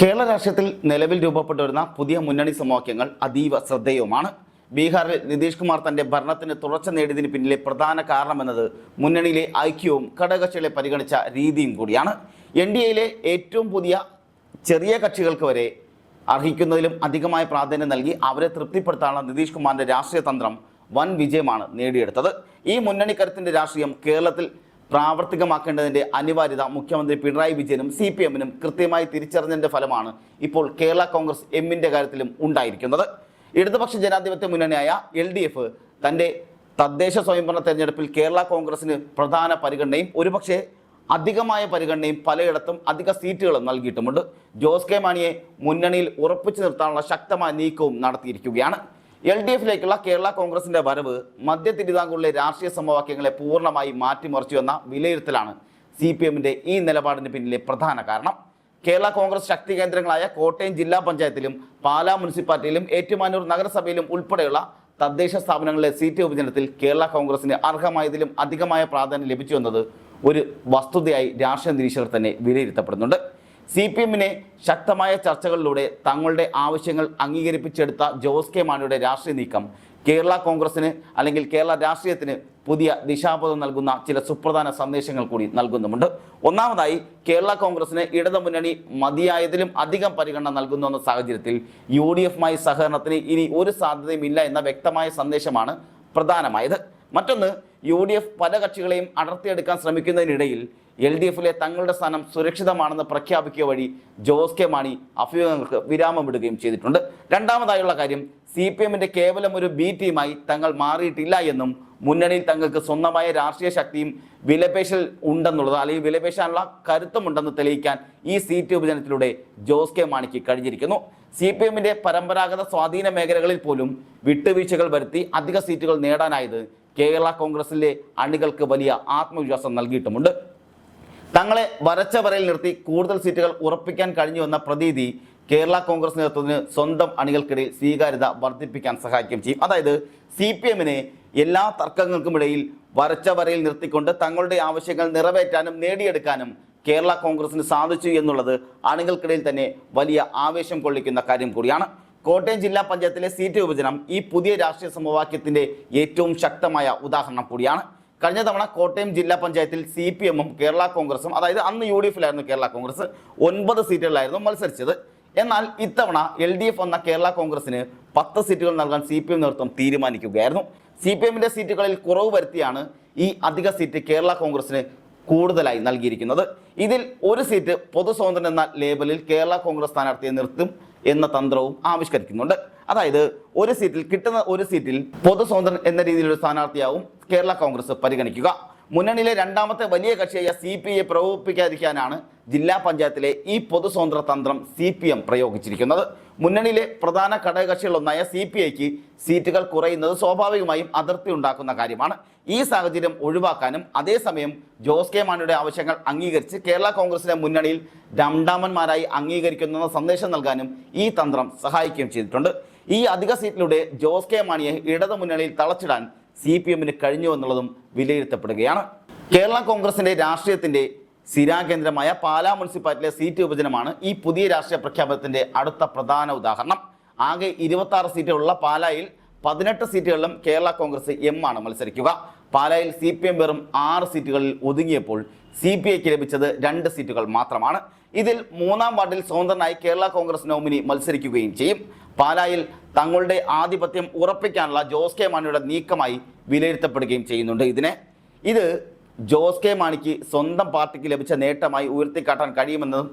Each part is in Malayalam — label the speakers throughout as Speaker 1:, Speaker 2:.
Speaker 1: കേരള രാഷ്ട്രീയത്തിൽ നിലവിൽ രൂപപ്പെട്ടു വരുന്ന പുതിയ മുന്നണി സമവാക്യങ്ങൾ അതീവ ശ്രദ്ധേയവുമാണ്. ബീഹാറിൽ നിതീഷ് കുമാർ തന്റെ ഭരണത്തിന് തുടർച്ച നേടിയതിന് പിന്നിലെ പ്രധാന കാരണമെന്നത് മുന്നണിയിലെ ഐക്യവും ഘടകകക്ഷികളെ പരിഗണിച്ച രീതിയും കൂടിയാണ്. എൻ ഡി എയിലെ ഏറ്റവും പുതിയ ചെറിയ കക്ഷികൾക്ക് വരെ അർഹിക്കുന്നതിലും അധികമായ പ്രാധാന്യം നൽകി അവരെ തൃപ്തിപ്പെടുത്താനുള്ള നിതീഷ് കുമാറിന്റെ രാഷ്ട്രീയ തന്ത്രം വൻ വിജയമാണ് നേടിയെടുത്തത്. ഈ മുന്നണി കരുത്തിന്റെ രാഷ്ട്രീയം കേരളത്തിൽ പ്രാവർത്തികമാക്കേണ്ടതിന്റെ അനിവാര്യത മുഖ്യമന്ത്രി പിണറായി വിജയനും സി പി എമ്മിനും കൃത്യമായി തിരിച്ചറിഞ്ഞതിന്റെ ഫലമാണ് ഇപ്പോൾ കേരള കോൺഗ്രസ് എമ്മിന്റെ കാര്യത്തിലും ഉണ്ടായിരിക്കുന്നത്. ഇടതുപക്ഷ ജനാധിപത്യ മുന്നണിയായ എൽ ഡി എഫ് തന്റെ തദ്ദേശ സ്വയംഭരണ തെരഞ്ഞെടുപ്പിൽ കേരള കോൺഗ്രസിന് പ്രധാന പരിഗണനയും ഒരുപക്ഷെ അധികമായ പരിഗണനയും പലയിടത്തും അധിക സീറ്റുകളും നൽകിയിട്ടുമുണ്ട്. ജോസ് കെ മാണിയെ മുന്നണിയിൽ ഉറപ്പിച്ചു നിർത്താനുള്ള ശക്തമായ നീക്കവും നടത്തിയിരിക്കുകയാണ്. എൽ ഡി എഫിലേക്കുള്ള കേരള കോൺഗ്രസിന്റെ വരവ് മധ്യ തിരുവിതാംകൂറിലെ രാഷ്ട്രീയ സമവാക്യങ്ങളെ പൂർണമായി മാറ്റിമറിച്ചു എന്ന വിലയിരുത്തലാണ് സി പി എമ്മിന്റെ ഈ നിലപാടിന് പിന്നിലെ പ്രധാന കാരണം. കേരള കോൺഗ്രസ് ശക്തി കേന്ദ്രങ്ങളായ കോട്ടയം ജില്ലാ പഞ്ചായത്തിലും പാലാ മുനിസിപ്പാലിറ്റിയിലും ഏറ്റുമാനൂർ നഗരസഭയിലും ഉൾപ്പെടെയുള്ള തദ്ദേശ സ്ഥാപനങ്ങളിലെ സീറ്റ് വിഭജനത്തിൽ കേരള കോൺഗ്രസിന് അർഹമായതിലും അധികമായ പ്രാധാന്യം ലഭിച്ചു എന്നത് ഒരു വസ്തുതയായി രാഷ്ട്രീയ നിരീക്ഷകർ തന്നെ വിലയിരുത്തപ്പെടുന്നുണ്ട്. സി പി എമ്മിനെ ശക്തമായ ചർച്ചകളിലൂടെ തങ്ങളുടെ ആവശ്യങ്ങൾ അംഗീകരിപ്പിച്ചെടുത്ത ജോസ് കെ മാണിയുടെ രാഷ്ട്രീയ നീക്കം കേരള കോൺഗ്രസിന് അല്ലെങ്കിൽ കേരള രാഷ്ട്രീയത്തിന് പുതിയ ദിശാബോധം നൽകുന്ന ചില സുപ്രധാന സന്ദേശങ്ങൾ കൂടി നൽകുന്നുമുണ്ട്. ഒന്നാമതായി കേരള കോൺഗ്രസിന് ഇടതു മുന്നണി മതിയായതിലും അധികം പരിഗണന നൽകുന്നു എന്ന സാഹചര്യത്തിൽ യു ഡി എഫുമായി സഹകരണത്തിന് ഇനി ഒരു സാധ്യതയുമില്ല എന്ന വ്യക്തമായ സന്ദേശമാണ് പ്രധാനമായത്. മറ്റൊന്ന് യു ഡി എഫ് പല കക്ഷികളെയും അടർത്തിയെടുക്കാൻ ശ്രമിക്കുന്നതിനിടയിൽ എൽ ഡി എഫിലെ തങ്ങളുടെ സ്ഥാനം സുരക്ഷിതമാണെന്ന് പ്രഖ്യാപിക്കുക വഴി ജോസ് കെ മാണി അഭ്യൂഹങ്ങൾക്ക് വിരാമമിടുകയും ചെയ്തിട്ടുണ്ട്. രണ്ടാമതായുള്ള കാര്യം സി പി എമ്മിന്റെ കേവലം ഒരു ബി ടീമായി തങ്ങൾ മാറിയിട്ടില്ല എന്നും മുന്നണിയിൽ തങ്ങൾക്ക് സ്വന്തമായ രാഷ്ട്രീയ ശക്തിയും വിലപേശൽ ഉണ്ടെന്നുള്ളത് അല്ലെങ്കിൽ വിലപേശാനുള്ള കരുത്തുമുണ്ടെന്ന് തെളിയിക്കാൻ ഈ സീറ്റ് വിഭജനത്തിലൂടെ ജോസ് കെ മാണിക്ക് കഴിഞ്ഞിരിക്കുന്നു. സി പി എമ്മിന്റെ പരമ്പരാഗത സ്വാധീന മേഖലകളിൽ പോലും വിട്ടുവീഴ്ചകൾ വരുത്തി അധിക സീറ്റുകൾ നേടാനായത് കേരള കോൺഗ്രസിലെ അണികൾക്ക് വലിയ ആത്മവിശ്വാസം നൽകിയിട്ടുമുണ്ട്. തങ്ങളെ വരച്ച വരയിൽ നിർത്തി കൂടുതൽ സീറ്റുകൾ ഉറപ്പിക്കാൻ കഴിഞ്ഞു എന്ന പ്രതീതി കേരള കോൺഗ്രസ് നേതൃത്വത്തിന് സ്വന്തം അണികൾക്കിടയിൽ സ്വീകാര്യത വർദ്ധിപ്പിക്കാൻ സഹായിക്കുകയും ചെയ്യും. അതായത് സി പി എമ്മിനെ എല്ലാ തർക്കങ്ങൾക്കുമിടയിൽ വരച്ച വരയിൽ നിർത്തിക്കൊണ്ട് തങ്ങളുടെ ആവശ്യങ്ങൾ നിറവേറ്റാനും നേടിയെടുക്കാനും കേരള കോൺഗ്രസിന് സാധിച്ചു എന്നുള്ളത് അണികൾക്കിടയിൽ തന്നെ വലിയ ആവേശം കൊള്ളിക്കുന്ന കാര്യം കൂടിയാണ്. കോട്ടയം ജില്ലാ പഞ്ചായത്തിലെ സീറ്റ് വിഭജനം ഈ പുതിയ രാഷ്ട്രീയ സമവാക്യത്തിന്റെ ഏറ്റവും ശക്തമായ ഉദാഹരണം കൂടിയാണ്. കഴിഞ്ഞ തവണ കോട്ടയം ജില്ലാ പഞ്ചായത്തിൽ സി പി എമ്മും കേരള കോൺഗ്രസും അതായത് അന്ന് യു ഡി കേരള കോൺഗ്രസ് ഒൻപത് സീറ്റുകളിലായിരുന്നു മത്സരിച്ചത്. എന്നാൽ ഇത്തവണ എൽ ഡി എഫ് എന്ന കേരള കോൺഗ്രസിന് പത്ത് സീറ്റുകൾ നൽകാൻ സി പി എം നേതൃത്വം തീരുമാനിക്കുകയായിരുന്നു. സി പി സീറ്റുകളിൽ കുറവ് വരുത്തിയാണ് ഈ അധിക സീറ്റ് കേരള കോൺഗ്രസിന് കൂടുതലായി നൽകിയിരിക്കുന്നത്. ഇതിൽ ഒരു സീറ്റ് പൊതുസ്വതന്ത്ര്യം എന്ന ലേബലിൽ കേരള കോൺഗ്രസ് സ്ഥാനാർത്ഥിയെ നിർത്തും എന്ന തന്ത്രവും ആവിഷ്കരിക്കുന്നുണ്ട്. അതായത് ഒരു സീറ്റിൽ കിട്ടുന്ന ഒരു സീറ്റിൽ പൊതു സ്വാതന്ത്ര്യം എന്ന രീതിയിലൊരു സ്ഥാനാർത്ഥിയാവും കേരള കോൺഗ്രസ് പരിഗണിക്കുക. മുന്നണിയിലെ രണ്ടാമത്തെ വലിയ കക്ഷിയായ സി പി ഐ പ്രകോപിപ്പിക്കാതിരിക്കാനാണ് ജില്ലാ പഞ്ചായത്തിലെ ഈ പൊതു സ്വതന്ത്ര തന്ത്രം സി പി എം പ്രയോഗിച്ചിരിക്കുന്നത്. മുന്നണിയിലെ പ്രധാന ഘടകകക്ഷികളൊന്നായ സി പി ഐക്ക് സീറ്റുകൾ കുറയുന്നത് സ്വാഭാവികമായും അതിർത്തി ഉണ്ടാക്കുന്ന കാര്യമാണ്. ഈ സാഹചര്യം ഒഴിവാക്കാനും അതേസമയം ജോസ് കെ മാണിയുടെ ആവശ്യങ്ങൾ അംഗീകരിച്ച് കേരള കോൺഗ്രസിനെ മുന്നണിയിൽ രണ്ടാമന്മാരായി അംഗീകരിക്കുന്ന സന്ദേശം നൽകാനും ഈ തന്ത്രം സഹായിക്കുകയും ചെയ്തിട്ടുണ്ട്. ഈ അധിക സീറ്റിലൂടെ ജോസ് കെ മാണിയെ ഇടതു മുന്നണിയിൽ തളച്ചിടാൻ സി പി എമ്മിന് കഴിഞ്ഞു എന്നുള്ളതും വിലയിരുത്തപ്പെടുകയാണ്. കേരള കോൺഗ്രസിന്റെ രാഷ്ട്രീയത്തിന്റെ സ്ഥിരാകേന്ദ്രമായ പാലാ മുനിസിപ്പാലിറ്റിയിലെ സീറ്റ് വിഭജനമാണ് ഈ പുതിയ രാഷ്ട്രീയ പ്രഖ്യാപനത്തിന്റെ അടുത്ത പ്രധാന ഉദാഹരണം. ആകെ ഇരുപത്തി സീറ്റുകളുള്ള പാലായിൽ പതിനെട്ട് സീറ്റുകളിലും കേരള കോൺഗ്രസ് എം ആണ് മത്സരിക്കുക. പാലായിൽ സി പി എം വെറും ആറ് സീറ്റുകളിൽ ഒതുങ്ങിയപ്പോൾ സി പി ഐക്ക് ലഭിച്ചത് രണ്ട് സീറ്റുകൾ മാത്രമാണ്. ഇതിൽ മൂന്നാം വാർഡിൽ സ്വതന്ത്രനായി കേരള കോൺഗ്രസ് നോമിനി മത്സരിക്കുകയും ചെയ്യും. പാലായിൽ തങ്ങളുടെ ആധിപത്യം ഉറപ്പിക്കാനുള്ള ജോസ് കെ മാണിയുടെ നീക്കമായി വിലയിരുത്തപ്പെടുകയും ചെയ്യുന്നുണ്ട് ഇതിനെ. ഇത് ജോസ് കെ മാണിക്ക് സ്വന്തം പാർട്ടിക്ക് ലഭിച്ച നേട്ടമായി ഉയർത്തിക്കാട്ടാൻ കഴിയുമെന്നതും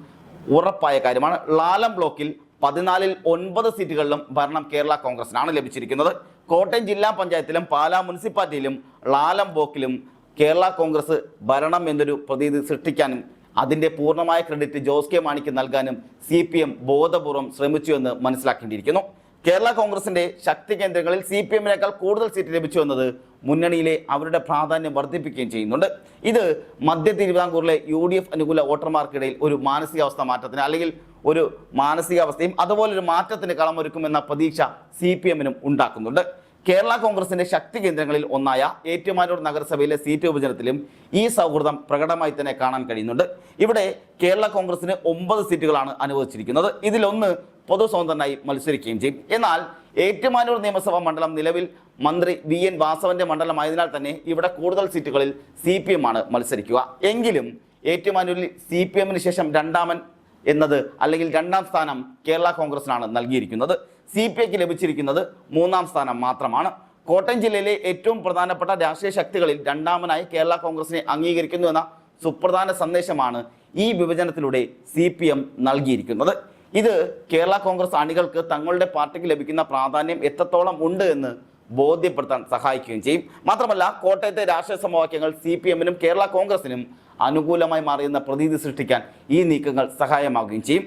Speaker 1: ഉറപ്പായ കാര്യമാണ്. ലാലം ബ്ലോക്കിൽ പതിനാലിൽ ഒൻപത് സീറ്റുകളിലും ഭരണം കേരള കോൺഗ്രസിനാണ് ലഭിച്ചിരിക്കുന്നത്. കോട്ടയം ജില്ലാ പഞ്ചായത്തിലും പാലാ മുനിസിപ്പാലിറ്റിയിലും ലാലം ബ്ലോക്കിലും കേരള കോൺഗ്രസ് ഭരണം എന്നൊരു പ്രതീതി സൃഷ്ടിക്കാനും അതിന്റെ പൂർണമായ ക്രെഡിറ്റ് ജോസ് കെ മാണിക്ക് നൽകാനും സി ബോധപൂർവം ശ്രമിച്ചു എന്ന് മനസ്സിലാക്കേണ്ടിയിരിക്കുന്നു. കേരള കോൺഗ്രസിന്റെ ശക്തി കേന്ദ്രങ്ങളിൽ സി പി എമ്മിനേക്കാൾ കൂടുതൽ സീറ്റ് ലഭിച്ചു എന്നത് മുന്നണിയിലെ അവരുടെ പ്രാധാന്യം വർദ്ധിപ്പിക്കുകയും ചെയ്യുന്നുണ്ട്. ഇത് മധ്യ തിരുവിതാംകൂറിലെ യു ഡി എഫ് അനുകൂല വോട്ടർമാർക്കിടയിൽ ഒരു മാനസികാവസ്ഥ മാറ്റത്തിന് അല്ലെങ്കിൽ ഒരു മാനസികാവസ്ഥയും അതുപോലെ ഒരു മാറ്റത്തിന് കളമൊരുക്കുമെന്ന പ്രതീക്ഷ സി പി എമ്മിനും ഉണ്ടാക്കുന്നുണ്ട്. കേരള കോൺഗ്രസിന്റെ ശക്തി കേന്ദ്രങ്ങളിൽ ഒന്നായ ഏറ്റുമാനൂർ നഗരസഭയിലെ സീറ്റ് വിഭജനത്തിലും ഈ സൗഹൃദം പ്രകടമായി തന്നെ കാണാൻ കഴിയുന്നുണ്ട്. ഇവിടെ കേരള കോൺഗ്രസിന് ഒമ്പത് സീറ്റുകളാണ് അനുവദിച്ചിരിക്കുന്നത്. ഇതിലൊന്ന് പൊതു സ്വതന്ത്രനായി മത്സരിക്കുകയും ചെയ്യും. എന്നാൽ ഏറ്റുമാനൂർ നിയമസഭാ മണ്ഡലം നിലവിൽ മന്ത്രി വി എൻ വാസവന്റെ മണ്ഡലമായതിനാൽ തന്നെ ഇവിടെ കൂടുതൽ സീറ്റുകളിൽ സി പി എം ആണ് മത്സരിക്കുക. എങ്കിലും ഏറ്റുമാനൂരിൽ സി പി എമ്മിന് ശേഷം രണ്ടാമൻ എന്നത് അല്ലെങ്കിൽ രണ്ടാം സ്ഥാനം കേരള കോൺഗ്രസിനാണ് നൽകിയിരിക്കുന്നത്. സി പി ഐക്ക് ലഭിച്ചിരിക്കുന്നത് മൂന്നാം സ്ഥാനം മാത്രമാണ്. കോട്ടയം ജില്ലയിലെ ഏറ്റവും പ്രധാനപ്പെട്ട രാഷ്ട്രീയ ശക്തികളിൽ രണ്ടാമനായി കേരള കോൺഗ്രസിനെ അംഗീകരിക്കുന്നു എന്ന സുപ്രധാന സന്ദേശമാണ് ഈ വിഭജനത്തിലൂടെ സി പി എം നൽകിയിരിക്കുന്നത്. ഇത് കേരള കോൺഗ്രസ് അണികൾക്ക് തങ്ങളുടെ പാർട്ടിക്ക് ലഭിക്കുന്ന പ്രാധാന്യം എത്രത്തോളം ഉണ്ട് എന്ന് ബോധ്യപ്പെടുത്താൻ സഹായിക്കുകയും ചെയ്യും. മാത്രമല്ല കോട്ടയത്തെ രാഷ്ട്രീയ സമവാക്യങ്ങൾ സി പി എമ്മിനും കേരള കോൺഗ്രസിനും അനുകൂലമായി മാറിയെന്ന പ്രതീതി സൃഷ്ടിക്കാൻ ഈ നീക്കങ്ങൾ സഹായമാവുകയും ചെയ്യും.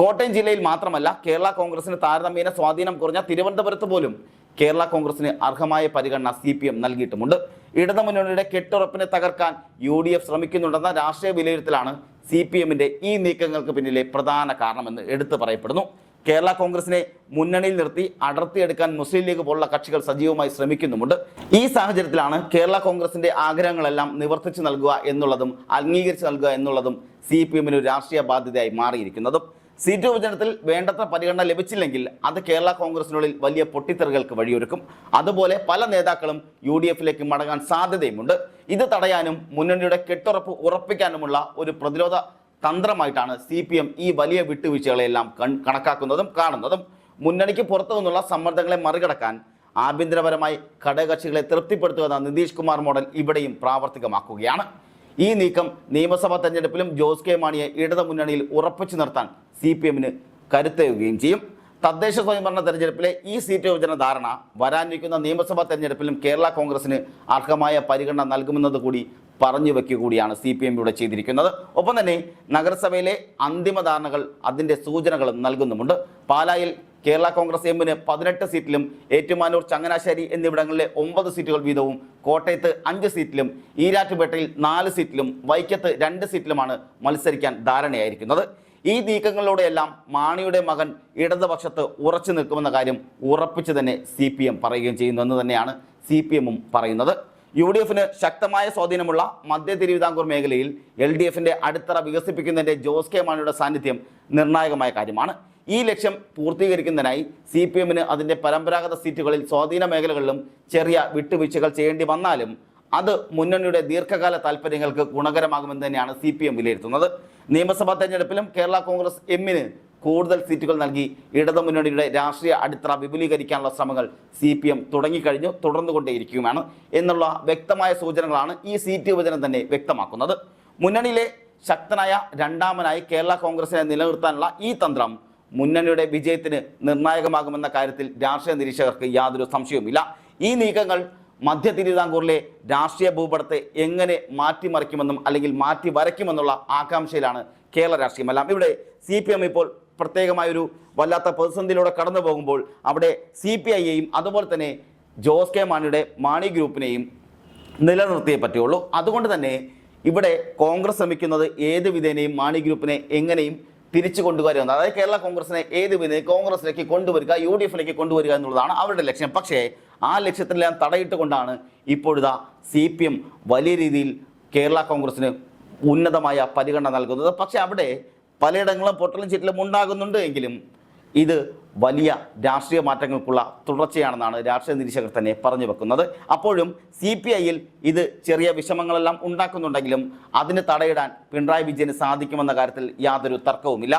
Speaker 1: കോട്ടയം ജില്ലയിൽ മാത്രമല്ല കേരള കോൺഗ്രസിന് താരതമ്യേന സ്വാധീനം കുറഞ്ഞ തിരുവനന്തപുരത്ത് പോലും കേരള കോൺഗ്രസിന് അർഹമായ പരിഗണന സി പി എം നൽകിയിട്ടുമുണ്ട്. ഇടതുമുന്നണിയുടെ കെട്ടുറപ്പിനെ തകർക്കാൻ യു ഡി എഫ് ശ്രമിക്കുന്നുണ്ടെന്ന രാഷ്ട്രീയ വിലയിരുത്തലാണ് സി പി എമ്മിന്റെ ഈ നീക്കങ്ങൾക്ക് പിന്നിലെ പ്രധാന കാരണമെന്ന് എടുത്തു പറയപ്പെടുന്നു. കേരള കോൺഗ്രസിനെ മുന്നണിയിൽ നിർത്തി അടർത്തിയെടുക്കാൻ മുസ്ലിം ലീഗ് പോലുള്ള കക്ഷികൾ സജീവമായി ശ്രമിക്കുന്നുമുണ്ട്. ഈ സാഹചര്യത്തിലാണ് കേരള കോൺഗ്രസിന്റെ ആഗ്രഹങ്ങളെല്ലാം നിവർത്തിച്ചു നൽകുക എന്നുള്ളതും അംഗീകരിച്ചു നൽകുക എന്നുള്ളതും സി പി എമ്മിന് രാഷ്ട്രീയ ബാധ്യതയായി മാറിയിരിക്കുന്നതും. സീറ്റ് വിഭജനത്തിൽ വേണ്ടത്ര പരിഗണന ലഭിച്ചില്ലെങ്കിൽ അത് കേരള കോൺഗ്രസിനുള്ളിൽ വലിയ പൊട്ടിത്തെറികൾക്ക് വഴിയൊരുക്കും. അതുപോലെ പല നേതാക്കളും യു ഡി എഫിലേക്ക് മടങ്ങാൻ സാധ്യതയുമുണ്ട്. ഇത് തടയാനും മുന്നണിയുടെ കെട്ടുറപ്പ് ഉറപ്പിക്കാനുമുള്ള ഒരു പ്രതിരോധ തന്ത്രമായിട്ടാണ് സി പി എം ഈ വലിയ വിട്ടുവീഴ്ചകളെല്ലാം കണക്കാക്കുന്നതും കാണുന്നതും. മുന്നണിക്ക് പുറത്തു നിന്നുള്ള സമ്മർദ്ദങ്ങളെ മറികടക്കാൻ ആഭ്യന്തരപരമായി ഘടകകക്ഷികളെ തൃപ്തിപ്പെടുത്തുക എന്ന നിതീഷ് കുമാർ മോഡൽ ഇവിടെയും പ്രാവർത്തികമാക്കുകയാണ്. ഈ നീക്കം നിയമസഭാ തെരഞ്ഞെടുപ്പിലും ജോസ് കെ മാണിയെ ഇടതു മുന്നണിയിൽ ഉറപ്പിച്ചു നിർത്താൻ സി പി എമ്മിന് കരുത്തേകുകയും ചെയ്യും. തദ്ദേശ സ്വയംഭരണ തെരഞ്ഞെടുപ്പിലെ ഈ സീറ്റ് വിഭജന ധാരണ വരാനിരിക്കുന്ന നിയമസഭാ തെരഞ്ഞെടുപ്പിലും കേരള കോൺഗ്രസിന് അർഹമായ പരിഗണന നൽകുമെന്നത് കൂടി പറഞ്ഞു വെക്കുക കൂടിയാണ് സി പി എം ഇവിടെ ചെയ്തിരിക്കുന്നത്. ഒപ്പം തന്നെ നഗരസഭയിലെ അന്തിമ ധാരണകൾ അതിന്റെ സൂചനകളും നൽകുന്നുമുണ്ട്. പാലായിൽ കേരള കോൺഗ്രസ് എമ്മിന് പതിനെട്ട് സീറ്റിലും ഏറ്റുമാനൂർ ചങ്ങനാശ്ശേരി എന്നിവിടങ്ങളിലെ ഒമ്പത് സീറ്റുകൾ വീതവും കോട്ടയത്ത് അഞ്ച് സീറ്റിലും ഈരാറ്റുപേട്ടയിൽ നാല് സീറ്റിലും വൈക്കത്ത് രണ്ട് സീറ്റിലുമാണ് മത്സരിക്കാൻ ധാരണയായിരിക്കുന്നത്. ഈ നീക്കങ്ങളിലൂടെയെല്ലാം മാണിയുടെ മകൻ ഇടതുപക്ഷത്ത് ഉറച്ചു നിൽക്കുമെന്ന കാര്യം ഉറപ്പിച്ച് തന്നെ സി പി എം പറയുകയും ചെയ്യുന്നു എന്ന് തന്നെയാണ് സി പി എമ്മും പറയുന്നത്. യു ഡി എഫിന് ശക്തമായ സ്വാധീനമുള്ള മധ്യ തിരുവിതാംകൂർ മേഖലയിൽ എൽ ഡി എഫിന്റെ അടിത്തറ വികസിപ്പിക്കുന്നതിന്റെ ജോസ് കെ മാണിയുടെ സാന്നിധ്യം നിർണായകമായ കാര്യമാണ്. ഈ ലക്ഷ്യം പൂർത്തീകരിക്കുന്നതിനായി സി പി എമ്മിന് അതിന്റെ പരമ്പരാഗത സീറ്റുകളിൽ സ്വാധീന മേഖലകളിലും ചെറിയ വിട്ടുവീഴ്ചകൾ ചെയ്യേണ്ടി വന്നാലും അത് മുന്നണിയുടെ ദീർഘകാല താല്പര്യങ്ങൾക്ക് ഗുണകരമാകുമെന്ന് തന്നെയാണ് സി പി എം വിലയിരുത്തുന്നത്. നിയമസഭാ തെരഞ്ഞെടുപ്പിലും കേരള കോൺഗ്രസ് എമ്മിന് കൂടുതൽ സീറ്റുകൾ നൽകി. ഇടതു മുന്നണിയുടെ രാഷ്ട്രീയ അടിത്തറ വിപുലീകരിക്കാനുള്ള ശ്രമങ്ങൾ സി പി എം തുടങ്ങിക്കഴിഞ്ഞു. തുടർന്നുകൊണ്ടേയിരിക്കുകയാണ്. എന്നുള്ള വ്യക്തമായ സൂചനകളാണ് ഈ സീറ്റ് വിഭജനം തന്നെ വ്യക്തമാക്കുന്നത്. മുന്നണിയിലെ ശക്തനായ രണ്ടാമനായി കേരള കോൺഗ്രസിനെ നിലനിർത്താനുള്ള ഈ തന്ത്രം മുന്നണിയുടെ വിജയത്തിന് നിർണായകമാകുമെന്ന കാര്യത്തിൽ രാഷ്ട്രീയ നിരീക്ഷകർക്ക് യാതൊരു സംശയവുമില്ല. ഈ നീക്കങ്ങൾ മധ്യ തിരുവിതാംകൂറിലെ രാഷ്ട്രീയ ഭൂപടത്തെ എങ്ങനെ മാറ്റിമറിക്കുമെന്നും അല്ലെങ്കിൽ മാറ്റി വരയ്ക്കുമെന്നുള്ള ആകാംക്ഷയിലാണ് കേരള രാഷ്ട്രീയമെല്ലാം. ഇവിടെ സി പി എം ഇപ്പോൾ പ്രത്യേകമായൊരു വല്ലാത്ത പ്രതിസന്ധിയിലൂടെ കടന്നു പോകുമ്പോൾ അവിടെ സി പി ഐയെയും അതുപോലെ തന്നെ ജോസ് കെ മാണിയുടെ മാണി ഗ്രൂപ്പിനെയും നിലനിർത്തിയേ പറ്റുള്ളൂ. അതുകൊണ്ട് തന്നെ ഇവിടെ കോൺഗ്രസ് ശ്രമിക്കുന്നത് ഏത് വിധേനയും മാണി ഗ്രൂപ്പിനെ എങ്ങനെയും തിരിച്ചു കൊണ്ടുവരിക എന്നത് അതായത് കേരള കോൺഗ്രസിനെ ഏത് വിധേനയും കോൺഗ്രസിലേക്ക് കൊണ്ടുവരിക യു ഡി എഫിലേക്ക് കൊണ്ടുവരിക എന്നുള്ളതാണ് അവരുടെ ലക്ഷ്യം. പക്ഷേ ആ ലക്ഷ്യത്തിനെല്ലാം തടയിട്ടുകൊണ്ടാണ് ഇപ്പോഴിതാ സി പി എം വലിയ രീതിയിൽ കേരള കോൺഗ്രസിന് ഉന്നതമായ പരിഗണന നൽകുന്നത്. പക്ഷേ അവിടെ പലയിടങ്ങളും പൊട്ടലും ചീറ്റലും ഉണ്ടാകുന്നുണ്ട് എങ്കിലും ഇത് വലിയ രാഷ്ട്രീയ മാറ്റങ്ങൾക്കുള്ള തുടർച്ചയാണെന്നാണ് രാഷ്ട്രീയ നിരീക്ഷകർ തന്നെ പറഞ്ഞു വെക്കുന്നത്. അപ്പോഴും സി പി ഐയിൽ ഇത് ചെറിയ വിഷമങ്ങളെല്ലാം ഉണ്ടാക്കുന്നുണ്ടെങ്കിലും അതിന് തടയിടാൻ പിണറായി വിജയന് സാധിക്കുമെന്ന കാര്യത്തിൽ യാതൊരു തർക്കവുമില്ല.